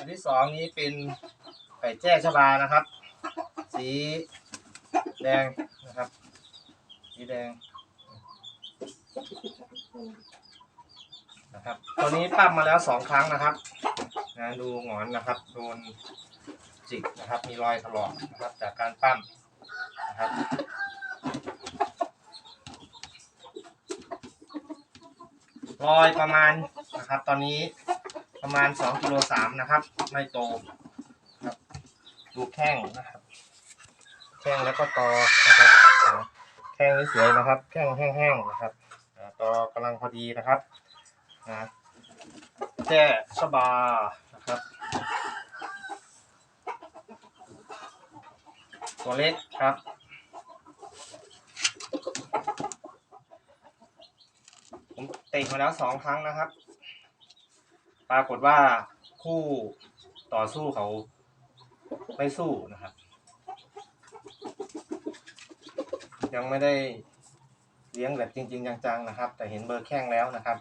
อันที่สองนี้เป็นไก่แจ้ชบานะครับ สีแดงนะครับ สีแดงนะครับ ตัวนี้ปั้มมาแล้วสองครั้งนะครับนะดูหงอนนะครับ โดนจิกนะครับ มีรอยถลอกนะครับ จากการปั้มนะครับรอยประมาณนะครับ ตอนนี้ ประมาณ2กิโลสามนะครับ ไม่โตครับ ดูแข้งนะครับแข้งแล้วก็ตอนะครับแข้งนี่สวยนะครับ แข้งแห้งๆนะครับตอกำลังพอดีนะครับนะแจ้ชบานะครับ ตัวเล็กครับผมเตะมาแล้วสองครั้งนะครับ ปรากฏว่าคู่ต่อสู้เขาไม่สู้นะครับ ยังไม่ได้เลี้ยงแบบจริง ๆ จังๆนะครับ แต่เห็นเบอร์แข้งแล้วนะครับ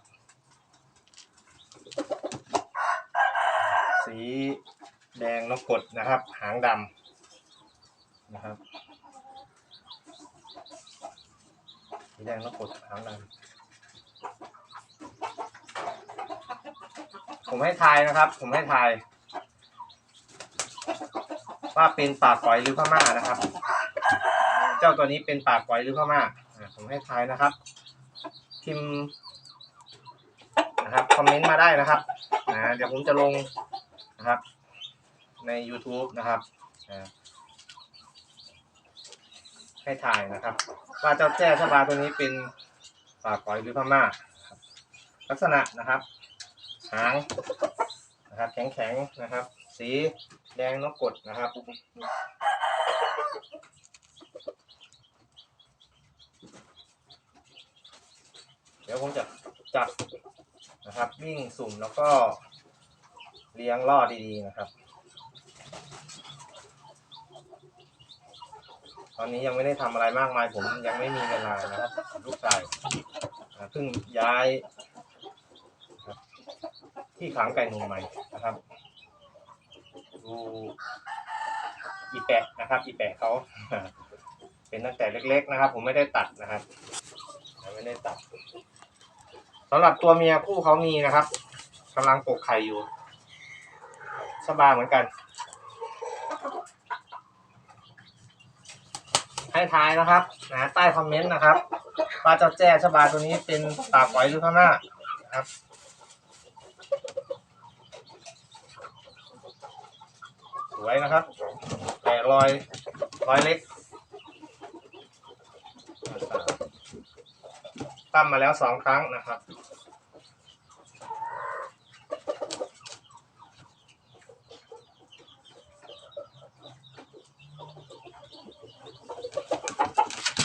สีแดงนกกดนะครับ หางดำนะครับสีแดงนกกดหางดำ ผมให้ทายนะครับ ผมให้ทาย ว่าเป็นปากก๋อยหรือพม่านะครับ เจ้าตัวนี้เป็นปากก๋อยหรือพม่าผมให้ทายนะครับพิมพ์นะครับคอมเมนต์มาได้นะครับนะเดี๋ยวผมจะลงนะครับ ใน YouTube นะครับให้ถ่ายนะครับ ว่าเจ้าแจ้ชบาตัวนี้เป็นปากก๋อยหรือพม่าลักษณะนะครับ หางนะครับแข็งแข็งๆนะครับ สีแดงนกกดนะครับเดี๋ยวผมจะจับนะครับ วิ่งสุ่มแล้วก็เลี้ยงล่อดีๆนะครับ ตอนนี้ยังไม่ได้ทำอะไรมากมายผมยังไม่มีเวลานะครับลูกชายเพิ่งย้าย ที่ขังไก่หนุ่มใหม่นะครับ ดูอีแปะนะครับ อีแปะเขาเป็นตั้งแต่เล็ก ๆ นะครับ ผมไม่ได้ตัดนะครับไม่ได้ตัดสำหรับตัวเมียคู่เขามีนะครับกำลังปกไข่อยู่สบายเหมือนกัน ให้ท้ายนะครับนะใต้คอมเมนต์นะครับว่าเจ้าแจ้ชบาตัวนี้เป็นปากก๋อยหรือพม่านะครับ สวยนะครับ แต่รอยรอยเล็กตั้มมาแล้วสองครั้งนะครับ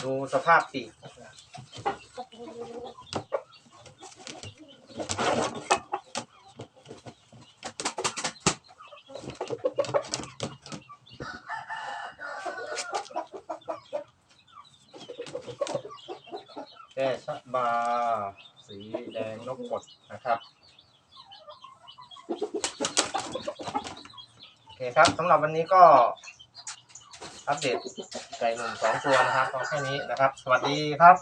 ดูสภาพปีก แก้ชับา สีแดงนกกดนะครับ โอเคครับสำหรับวันนี้ก็ อัปเดตไก่หนุ่มสองตัวนะครับตอนแค่นี้นะครับ สวัสดีครับ